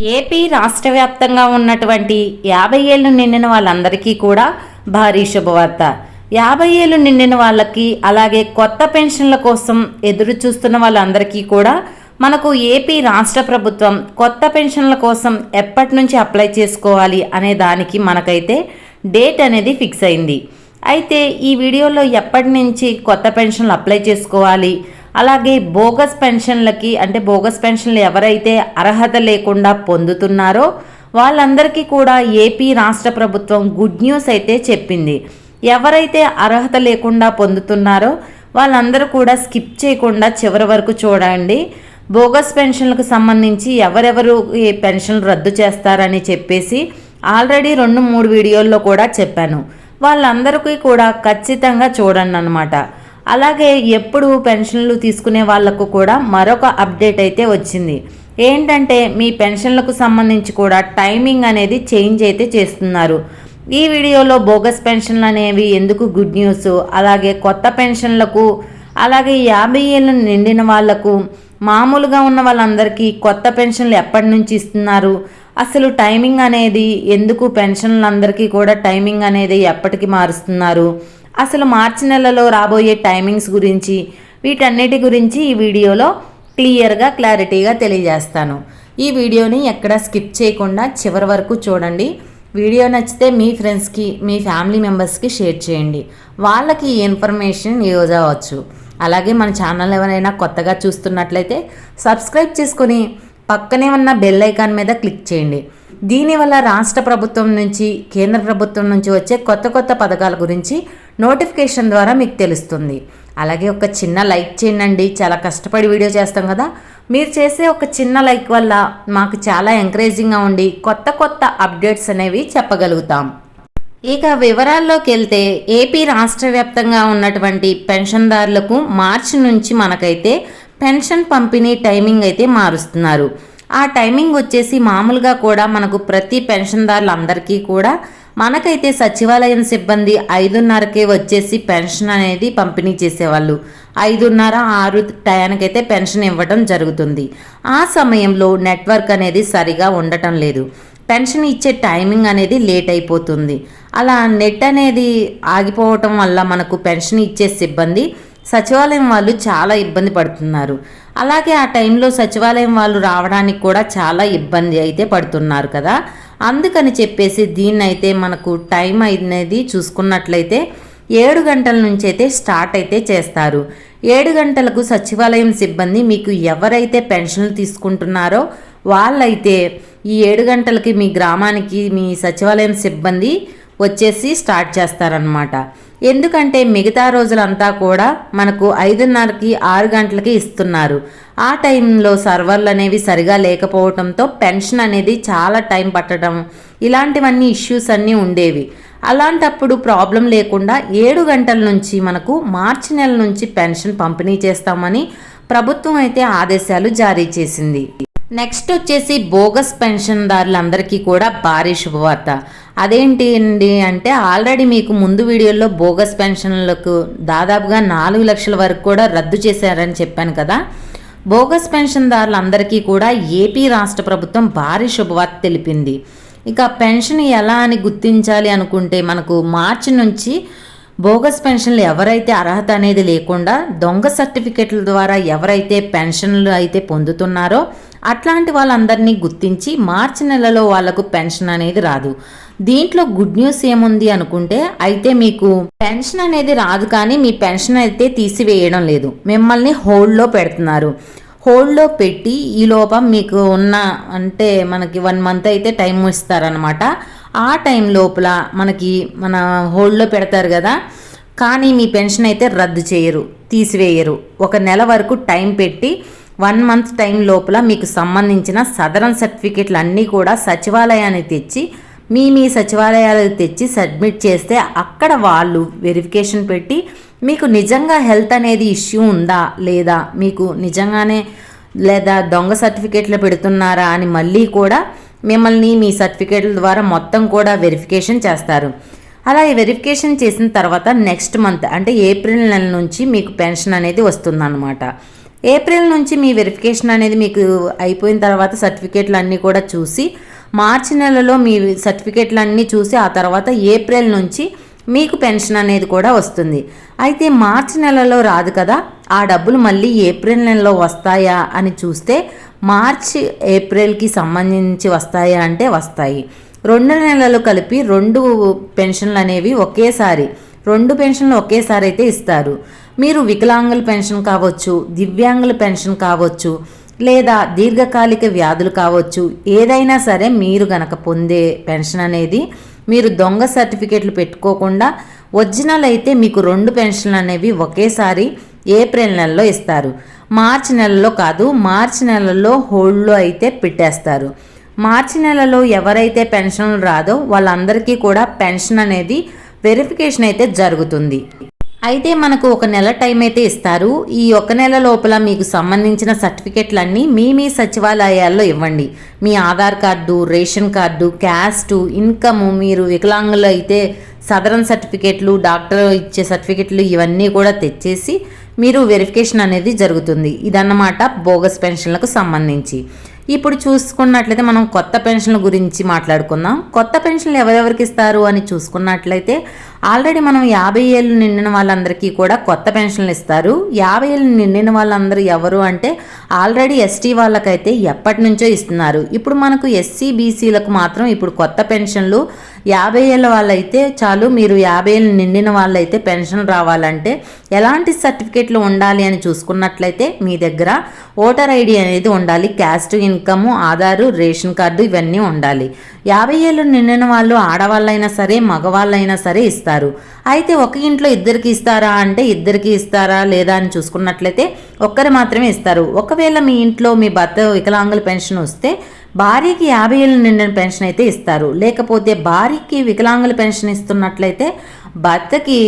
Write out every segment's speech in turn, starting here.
AP రాష్ట్ర వ్యాప్తంగా ఉన్నటువంటి యాభై ఏళ్ళు నిండిన వాళ్ళందరికీ కూడా భారీ శుభవార్త. యాభై ఏళ్ళు నిండిన వాళ్ళకి అలాగే కొత్త పెన్షన్ల కోసం ఎదురు చూస్తున్న వాళ్ళందరికీ కూడా మనకు ఏపీ రాష్ట్ర ప్రభుత్వం కొత్త పెన్షన్ల కోసం ఎప్పటి నుంచి అప్లై చేసుకోవాలి అనే దానికి మనకైతే డేట్ అనేది ఫిక్స్ అయింది. అయితే ఈ వీడియోలో ఎప్పటి నుంచి కొత్త పెన్షన్లు అప్లై చేసుకోవాలి అలాగే బోగస్ పెన్షన్లకి అంటే బోగస్ పెన్షన్లు ఎవరైతే అర్హత లేకుండా పొందుతున్నారో వాళ్ళందరికీ కూడా ఏపీ రాష్ట్ర ప్రభుత్వం గుడ్ న్యూస్ అయితే చెప్పింది. ఎవరైతే అర్హత లేకుండా పొందుతున్నారో వాళ్ళందరూ కూడా స్కిప్ చేయకుండా చివరి వరకు చూడండి. బోగస్ పెన్షన్లకు సంబంధించి ఎవరెవరు ఈ పెన్షన్లు రద్దు చేస్తారని చెప్పేసి ఆల్రెడీ రెండు మూడు వీడియోల్లో కూడా చెప్పాను. వాళ్ళందరికీ కూడా ఖచ్చితంగా చూడండి అనమాట అలాగే ఎప్పుడు పెన్షన్లు తీసుకునే వాళ్ళకు కూడా మరొక అప్డేట్ అయితే వచ్చింది. ఏంటంటే మీ పెన్షన్లకు సంబంధించి కూడా టైమింగ్ అనేది చేంజ్ అయితే చేస్తున్నారు. ఈ వీడియోలో బోగస్ పెన్షన్లు అనేవి ఎందుకు గుడ్ న్యూస్? అలాగే కొత్త పెన్షన్లకు అలాగే యాభై ఏళ్ళు నిండిన వాళ్ళకు మామూలుగా ఉన్న వాళ్ళందరికీ కొత్త పెన్షన్లు ఎప్పటి నుంచి ఇస్తున్నారు? అసలు టైమింగ్ అనేది ఎందుకు పెన్షన్లందరికీ కూడా టైమింగ్ అనేది ఎప్పటికి మారుస్తున్నారు? అసలు మార్చి నెలలో రాబోయే టైమింగ్స్ గురించి వీటన్నిటి గురించి ఈ వీడియోలో క్లియర్గా క్లారిటీగా తెలియజేస్తాను. ఈ వీడియోని ఎక్కడ స్కిప్ చేయకుండా చివరి వరకు చూడండి. వీడియో నచ్చితే మీ ఫ్రెండ్స్కి మీ ఫ్యామిలీ మెంబర్స్కి షేర్ చేయండి. వాళ్ళకి ఈ ఇన్ఫర్మేషన్ యూజ్ అవ్వచ్చు. అలాగే మన ఛానల్ ఎవరైనా కొత్తగా చూస్తున్నట్లయితే సబ్స్క్రైబ్ చేసుకొని పక్కనే ఉన్న బెల్ ఐకాన్ మీద క్లిక్ చేయండి. దీనివల్ల రాష్ట్ర ప్రభుత్వం నుంచి కేంద్ర ప్రభుత్వం నుంచి వచ్చే కొత్త కొత్త పథకాల గురించి నోటిఫికేషన్ ద్వారా మీకు తెలుస్తుంది. అలాగే ఒక చిన్న లైక్ చేయండి చాలా కష్టపడి వీడియో చేస్తాం కదా. మీరు చేసే ఒక చిన్న లైక్ వల్ల మాకు చాలా ఎంకరేజింగ్గా ఉండి కొత్త కొత్త అప్డేట్స్ అనేవి చెప్పగలుగుతాం. ఇక వివరాల్లోకి వెళ్తే ఏపీ రాష్ట్ర వ్యాప్తంగా ఉన్నటువంటి పెన్షన్దారులకు మార్చి నుంచి మనకైతే పెన్షన్ పంపిణీ టైమింగ్ అయితే మారుస్తున్నారు. ఆ టైమింగ్ వచ్చేసి మామూలుగా కూడా మనకు ప్రతి పెన్షన్దారులందరికీ కూడా మనకైతే సచివాలయం సిబ్బంది ఐదున్నరకే వచ్చేసి పెన్షన్ అనేది పంపిణీ చేసేవాళ్ళు. ఐదున్నర ఆరు టయానికైతే పెన్షన్ ఇవ్వడం జరుగుతుంది. ఆ సమయంలో నెట్వర్క్ అనేది సరిగా ఉండటం లేదు. పెన్షన్ ఇచ్చే టైమింగ్ అనేది లేట్ అయిపోతుంది. అలా నెట్ అనేది ఆగిపోవటం వల్ల మనకు పెన్షన్ ఇచ్చే సిబ్బంది సచివాలయం వాళ్ళు చాలా ఇబ్బంది పడుతున్నారు. అలాగే ఆ టైంలో సచివాలయం వాళ్ళు రావడానికి కూడా చాలా ఇబ్బంది అయితే పడుతున్నారు కదా. అందుకని చెప్పేసి దీన్నైతే మనకు టైం అనేది చూసుకున్నట్లయితే ఏడు గంటల నుంచి అయితే స్టార్ట్ అయితే చేస్తారు. ఏడు గంటలకు సచివాలయం సిబ్బంది మీకు ఎవరైతే పెన్షన్లు తీసుకుంటున్నారో వాళ్ళైతే ఈ ఏడు గంటలకి మీ గ్రామానికి మీ సచివాలయం సిబ్బంది వచ్చేసి స్టార్ట్ చేస్తారనమాట ఎందుకంటే మిగతా రోజులంతా కూడా మనకు ఐదున్నరకి ఆరు గంటలకి ఇస్తున్నారు. ఆ టైంలో సర్వర్లు అనేవి సరిగా లేకపోవడంతో పెన్షన్ అనేది చాలా టైం పట్టడం ఇలాంటివన్నీ ఇష్యూస్ అన్నీ ఉండేవి. అలాంటప్పుడు ప్రాబ్లం లేకుండా ఏడు గంటల నుంచి మనకు మార్చి నెల నుంచి పెన్షన్ పంపిణీ చేస్తామని ప్రభుత్వం అయితే ఆదేశాలు జారీ చేసింది. నెక్స్ట్ వచ్చేసి బోగస్ పెన్షన్దారులందరికీ కూడా భారీ శుభవార్త. అదేంటి అండి అంటే ఆల్రెడీ మీకు ముందు వీడియోలో బోగస్ పెన్షన్లకు దాదాపుగా నాలుగు లక్షల వరకు కూడా రద్దు చేశారని చెప్పాను కదా. బోగస్ పెన్షన్దారులందరికీ కూడా ఏపీ రాష్ట్ర ప్రభుత్వం భారీ శుభవార్త తెలిపింది. ఇక పెన్షన్ ఎలా అని గుర్తించాలి అనుకుంటే మనకు మార్చి నుంచి బోగస్ పెన్షన్లు ఎవరైతే అర్హత అనేది లేకుండా దొంగ సర్టిఫికెట్ల ద్వారా ఎవరైతే పెన్షన్లు అయితే పొందుతున్నారో అట్లాంటి వాళ్ళందరినీ గుర్తించి మార్చి నెలలో వాళ్ళకు పెన్షన్ అనేది రాదు. దీంట్లో గుడ్ న్యూస్ ఏముంది అనుకుంటే అయితే మీకు పెన్షన్ అనేది రాదు కానీ మీ పెన్షన్ అయితే తీసివేయడం లేదు. మిమ్మల్ని హోల్డ్లో పెడుతున్నారు. హోల్డ్లో పెట్టి ఈ లోపం మీకు ఉన్న అంటే మనకి వన్ మంత్ అయితే టైం ఇస్తారనమాట ఆ టైం లోపల మనకి మన హోల్డ్లో పెడతారు కదా కానీ మీ పెన్షన్ అయితే రద్దు చేయరు తీసివేయరు. ఒక నెల వరకు టైం పెట్టి వన్ మంత్ టైం లోపల మీకు సంబంధించిన సదరన్ సర్టిఫికెట్లు అన్నీ కూడా సచివాలయాన్ని తెచ్చి మీ మీ సచివాలయాలు తెచ్చి సబ్మిట్ చేస్తే అక్కడ వాళ్ళు వెరిఫికేషన్ పెట్టి మీకు నిజంగా హెల్త్ అనేది ఇష్యూ ఉందా లేదా మీకు నిజంగానే లేదా దొంగ సర్టిఫికేట్లు పెడుతున్నారా అని మళ్ళీ కూడా మిమ్మల్ని మీ సర్టిఫికేట్ల ద్వారా మొత్తం కూడా వెరిఫికేషన్ చేస్తారు. అలా ఈ వెరిఫికేషన్ చేసిన తర్వాత నెక్స్ట్ మంత్ అంటే ఏప్రిల్ నెల నుంచి మీకు పెన్షన్ అనేది వస్తుందన్నమాట. ఏప్రిల్ నుంచి మీ వెరిఫికేషన్ అనేది మీకు అయిపోయిన తర్వాత సర్టిఫికేట్లు అన్నీ కూడా చూసి మార్చి నెలలో మీ సర్టిఫికేట్లు అన్నీ చూసి ఆ తర్వాత ఏప్రిల్ నుంచి మీకు పెన్షన్ అనేది కూడా వస్తుంది. అయితే మార్చి నెలలో రాదు కదా ఆ డబ్బులు మళ్ళీ ఏప్రిల్ నెలలో వస్తాయా అని చూస్తే మార్చి ఏప్రిల్కి సంబంధించి వస్తాయా అంటే వస్తాయి. రెండు నెలలు కలిపి రెండు పెన్షన్లు అనేవి ఒకేసారి రెండు పెన్షన్లు ఒకేసారి అయితే ఇస్తారు. మీరు వికలాంగుల పెన్షన్ కావచ్చు దివ్యాంగుల పెన్షన్ కావచ్చు లేదా దీర్ఘకాలిక వ్యాధులు కావచ్చు ఏదైనా సరే మీరు గనక పొందే పెన్షన్ అనేది మీరు దొంగ సర్టిఫికేట్లు పెట్టుకోకుండా ఒరిజినల్ అయితే మీకు రెండు పెన్షన్లు అనేవి ఒకేసారి ఏప్రిల్ నెలలో ఇస్తారు. మార్చి నెలలో కాదు మార్చి నెలలో హోల్డ్లో అయితే పెట్టేస్తారు. మార్చి నెలలో ఎవరైతే పెన్షన్ రాదో వాళ్ళందరికీ కూడా పెన్షన్ అనేది వెరిఫికేషన్ అయితే జరుగుతుంది. అయితే మనకు ఒక నెల టైం అయితే ఇస్తారు. ఈ ఒక నెల లోపల మీకు సంబంధించిన సర్టిఫికెట్లన్నీ మీ మీ సచివాలయాల్లో ఇవ్వండి. మీ Aadhaar card ration card caste income మీరు వికలాంగులు అయితే సదరన్ సర్టిఫికెట్లు డాక్టర్ ఇచ్చే సర్టిఫికెట్లు ఇవన్నీ కూడా తెచ్చేసి మీరు వెరిఫికేషన్ అనేది జరుగుతుంది. ఇదన్నమాట బోగస్ పెన్షన్లకు సంబంధించి. ఇప్పుడు చూసుకున్నట్లయితే మనం కొత్త పెన్షన్ల గురించి మాట్లాడుకుందాం. కొత్త పెన్షన్లు ఎవరెవరికి ఇస్తారు అని చూసుకున్నట్లయితే ఆల్రెడీ మనం యాభై ఏళ్ళు నిండిన వాళ్ళందరికీ కూడా కొత్త పెన్షన్లు ఇస్తారు. యాభై ఏళ్ళు నిండిన వాళ్ళందరూ ఎవరు అంటే ఆల్రెడీ ఎస్టీ వాళ్ళకైతే ఎప్పటి నుంచో ఇస్తున్నారు. ఇప్పుడు మనకు ఎస్సీ బీసీలకు మాత్రం ఇప్పుడు కొత్త పెన్షన్లు యాభై ఏళ్ళ వాళ్ళైతే చాలు మీరు యాభై ఏళ్ళు నిండిన వాళ్ళైతే పెన్షన్ రావాలంటే ఎలాంటి సర్టిఫికేట్లు ఉండాలి అని చూసుకున్నట్లయితే మీ దగ్గర ఓటర్ ఐడి అనేది ఉండాలి caste income Aadhaar ration card ఇవన్నీ ఉండాలి. యాభై ఏళ్ళు నిండిన వాళ్ళు ఆడవాళ్ళైనా సరే మగవాళ్ళైనా సరే ఇస్తారు. అయితే ఒక ఇంట్లో ఇద్దరికి ఇస్తారా అంటే ఇద్దరికి ఇస్తారా లేదా అని చూసుకున్నట్లయితే ఒక్కరు మాత్రమే ఇస్తారు. ఒకవేళ మీ ఇంట్లో మీ భర్త వికలాంగుల పెన్షన్ వస్తే భార్యకి యాభై ఏళ్ళు నిండిన పెన్షన్ అయితే ఇస్తారు. లేకపోతే భార్యకి వికలాంగుల పెన్షన్ ఇస్తున్నట్లయితే భర్తకి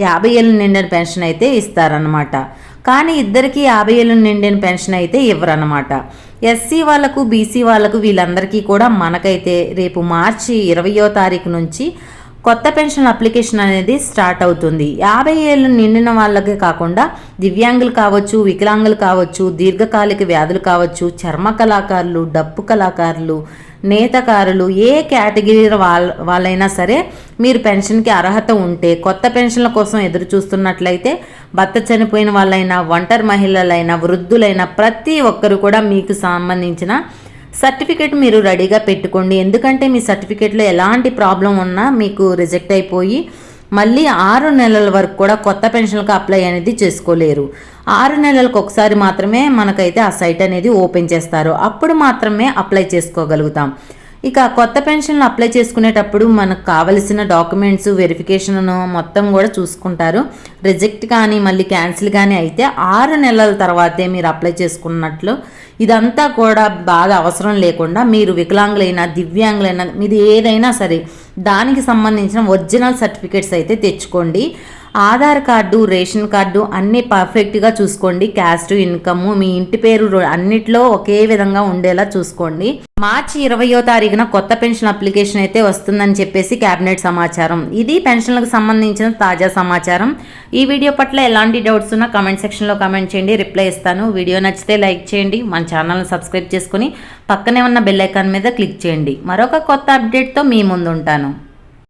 యాభై ఏళ్ళు నిండిన పెన్షన్ అయితే ఇస్తారనమాట కానీ ఇద్దరికి యాభై ఏళ్ళు నిండిన పెన్షన్ అయితే ఇవ్వరనమాట ఎస్సీ వాళ్ళకు బీసీ వాళ్ళకు వీళ్ళందరికీ కూడా మనకైతే రేపు మార్చి ఇరవయో తారీఖు నుంచి కొత్త పెన్షన్ అప్లికేషన్ అనేది స్టార్ట్ అవుతుంది. యాభై ఏళ్ళు నిండిన వాళ్ళకే కాకుండా దివ్యాంగులు కావచ్చు వికలాంగులు కావచ్చు దీర్ఘకాలిక వ్యాధులు కావచ్చు చర్మ కళాకారులు డప్పు కళాకారులు నేతకారులు ఏ కేటగిరీ వాళ్ళ వాళ్ళైనా సరే మీరు పెన్షన్కి అర్హత ఉంటే కొత్త పెన్షన్ల కోసం ఎదురు చూస్తున్నట్లయితే భర్త చనిపోయిన వాళ్ళైనా ఒంటరి మహిళలైనా వృద్ధులైనా ప్రతి ఒక్కరు కూడా మీకు సంబంధించిన సర్టిఫికేట్ మీరు రెడీగా పెట్టుకోండి. ఎందుకంటే మీ సర్టిఫికేట్లో ఎలాంటి ప్రాబ్లం ఉన్నా మీకు రిజెక్ట్ అయిపోయి మళ్ళీ ఆరు నెలల వరకు కూడా కొత్త పెన్షన్లకు అప్లై అనేది చేసుకోలేరు. ఆరు నెలలకు ఒకసారి మాత్రమే మనకైతే ఆ సైట్ అనేది ఓపెన్ చేస్తారు. అప్పుడు మాత్రమే అప్లై చేసుకోగలుగుతాం. ఇక కొత్త పెన్షన్లు అప్లై చేసుకునేటప్పుడు మనకు కావలసిన డాక్యుమెంట్స్ వెరిఫికేషన్ మొత్తం కూడా చూసుకుంటారు. రిజెక్ట్ కానీ మళ్ళీ క్యాన్సిల్ కానీ అయితే ఆరు నెలల తర్వాతే మీరు అప్లై చేసుకున్నట్లు. ఇదంతా కూడా బాగా అవసరం లేకుండా మీరు వికలాంగులైనా దివ్యాంగులైనా మీది ఏదైనా సరే దానికి సంబంధించిన ఒరిజినల్ సర్టిఫికేట్స్ అయితే తెచ్చుకోండి. ఆధార్ కార్డు రేషన్ కార్డు అన్నీ పర్ఫెక్ట్గా చూసుకోండి. క్యాస్ట్ ఇన్కమ్ మీ ఇంటి పేరు అన్నిట్లో ఒకే విధంగా ఉండేలా చూసుకోండి. మార్చి ఇరవయో తారీఖున కొత్త పెన్షన్ అప్లికేషన్ అయితే వస్తుందని చెప్పేసి కేబినెట్ సమాచారం. ఇది పెన్షన్లకు సంబంధించిన తాజా సమాచారం. ఈ వీడియో పట్ల ఎలాంటి డౌట్స్ ఉన్నా కమెంట్ సెక్షన్లో కమెంట్ చేయండి. రిప్లై ఇస్తాను. వీడియో నచ్చితే లైక్ చేయండి. మన ఛానల్ని సబ్స్క్రైబ్ చేసుకుని పక్కనే ఉన్న బెల్ ఐకాన్ మీద క్లిక్ చేయండి. మరొక కొత్త అప్డేట్తో మీ ముందు ఉంటాను